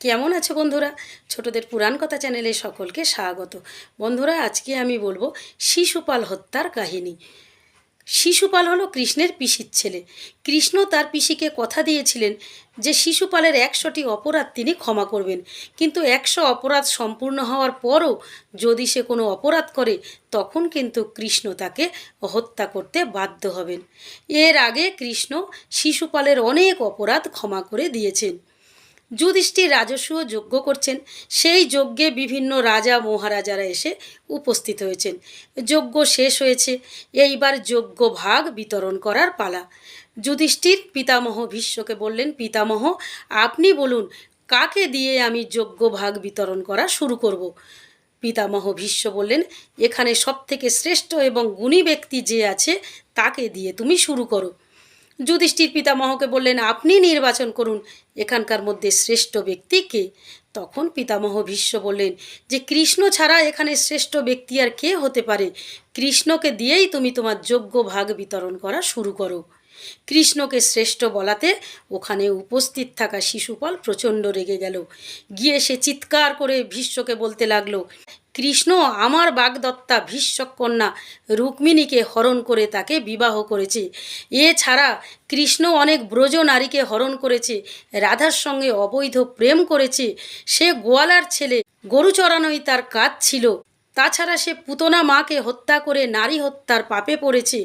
কেমন আছে বন্ধুরা? ছোটদের পুরাণ কথা চ্যানেলে সকলকে স্বাগত। বন্ধুরা, আজকে আমি বলব শিশুপাল হত্যার কাহিনী। শিশুপাল হলো কৃষ্ণের পিসির ছেলে। কৃষ্ণ তার পিসিকে কথা দিয়েছিলেন যে শিশুপালের একশোটি অপরাধ তিনি ক্ষমা করবেন। কিন্তু একশো অপরাধ সম্পূর্ণ হওয়ার পরও যদি সে কোনো অপরাধ করে, তখন কিন্তু কৃষ্ণ তাকে হত্যা করতে বাধ্য হবেন। এর আগে কৃষ্ণ শিশুপালের অনেক অপরাধ ক্ষমা করে দিয়েছেন। যুধিষ্ঠির রাজস্ব যজ্ঞ করছেন। সেই যজ্ঞে বিভিন্ন রাজা মহারাজারা এসে উপস্থিত হয়েছেন। যজ্ঞ শেষ হয়েছে। এইবার যজ্ঞ ভাগ বিতরণ করার পালা। যুধিষ্ঠির পিতামহ ভীষ্মকে বললেন, পিতামহ, আপনি বলুন, কাকে দিয়ে আমি যজ্ঞ ভাগ বিতরণ করা শুরু করব? পিতামহ ভীষ্ম বললেন, এখানে সবথেকে শ্রেষ্ঠ এবং গুণী ব্যক্তি যে আছে, তাকে দিয়ে তুমি শুরু করো। যুধিষ্ঠির পিতামহকে বললেন, আপনি নির্বাচন করুন। এখানকার মধ্যে শ্রেষ্ঠ ব্যক্তি কে? তখন পিতামহ ভীষ্ম বললেন, যে কৃষ্ণ ছাড়া এখানে শ্রেষ্ঠ ব্যক্তি আর কে হতে পারে? কৃষ্ণকে দিয়েই তুমি তোমার যোগ্য ভাগ বিতরণ করা শুরু করো। কৃষ্ণকে শ্রেষ্ঠ বলাতে ওখানে উপস্থিত থাকা শিশুপাল প্রচণ্ড রেগে গেল। গিয়ে সে চিৎকার করে ভীষ্মকে বলতে লাগল, কৃষ্ণ, আমার বাগদত্তা ভীষ্মক কন্যা রুক্মিণীকে হরণ করে তাকে বিবাহ করেছে। এছাড়া কৃষ্ণ অনেক ব্রজ নারীকে হরণ করেছে, রাধার সঙ্গে অবৈধ প্রেম করেছে। সে গোয়ালার ছেলে গরু চড়ানোই তার কাজ ছিল। তাছাড়া সে পুতনা মাকে হত্যা করে নারী হত্যার পাপে পড়েছে।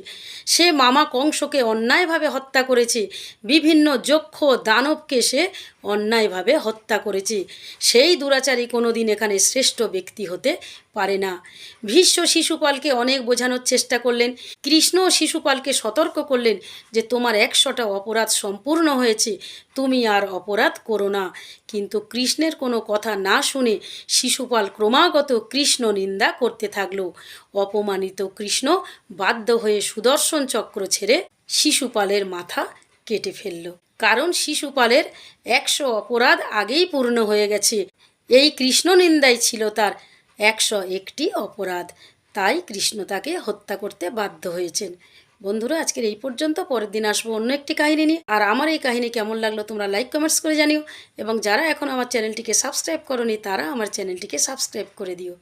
সে মামা কংসকে অন্যায়ভাবে হত্যা করেছে। বিভিন্ন যক্ষ দানবকে সে অন্যায়ভাবে হত্যা করেছে। সেই দুরাচারী কোনোদিন এখানে শ্রেষ্ঠ ব্যক্তি হতে পারে না। ভীষ্ম শিশুপালকে অনেক বোঝানোর চেষ্টা করলেন। কৃষ্ণ শিশুপালকে সতর্ক করলেন যে, তোমার একশোটা অপরাধ সম্পূর্ণ হয়েছে, তুমি আর অপরাধ করো না। কিন্তু কৃষ্ণের কোনো কথা না শুনে শিশুপাল ক্রমাগত কৃষ্ণ নিন্দা করতে থাকল। অপমানিত কৃষ্ণ বাধ্য হয়ে সুদর্শন চক্র ছেড়ে শিশুপালের মাথা কেটে ফেলল। কারণ শিশুপালের একশো অপরাধ আগেই পূর্ণ হয়ে গেছে। এই কৃষ্ণ নিন্দাই ছিল তার একশো একটি অপরাধ। তাই কৃষ্ণ তাকে হত্যা করতে বাধ্য হয়েছেন। বন্ধুরা, আজকের এই পর্যন্ত। পরের দিন আসব অন্য একটি কাহিনী নিয়ে। আর আমার এই কাহিনী কেমন লাগল তোমরা লাইক কমেন্টস করে জানিও। এবং যারা এখন আমার চ্যানেলটিকে সাবস্ক্রাইব করনি, তারা আমার চ্যানেলটিকে সাবস্ক্রাইব করে দিও।